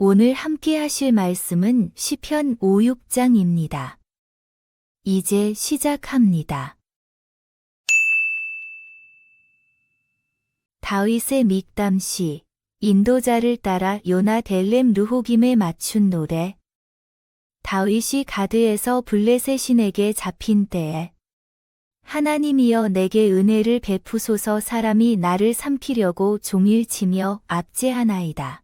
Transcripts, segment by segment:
오늘 함께 하실 말씀은 시편 5, 6장입니다. 이제 시작합니다. 다윗의 믹담시 인도자를 따라 요나 델렘 르호김에 맞춘 노래 다윗이 가드에서 블레셋 신에게 잡힌 때에 하나님이여 내게 은혜를 베푸소서 사람이 나를 삼키려고 종일 치며 압제하나이다.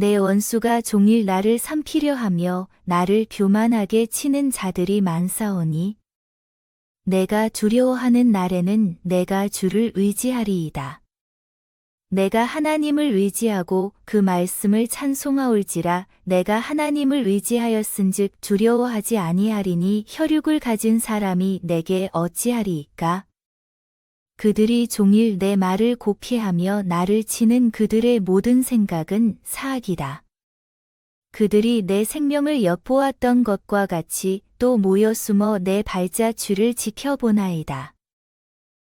내 원수가 종일 나를 삼키려 하며 나를 교만하게 치는 자들이 많사오니 내가 두려워하는 날에는 내가 주를 의지하리이다. 내가 하나님을 의지하고 그 말씀을 찬송하올지라 내가 하나님을 의지하였은즉 두려워하지 아니하리니 혈육을 가진 사람이 내게 어찌하리이까? 그들이 종일 내 말을 고피하며 나를 치는 그들의 모든 생각은 사악이다. 그들이 내 생명을 엿보았던 것과 같이 또 모여 숨어 내 발자취를 지켜보나이다.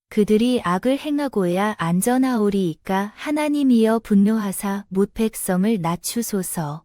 그들이 악을 행하고야 안전하오리이까 하나님이여 분노하사 못 백성을 낮추소서.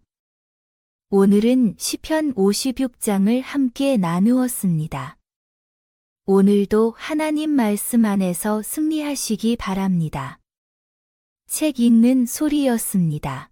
오늘은 시편 56장을 함께 나누었습니다. 오늘도 하나님 말씀 안에서 승리하시기 바랍니다. 책 읽는 소리였습니다.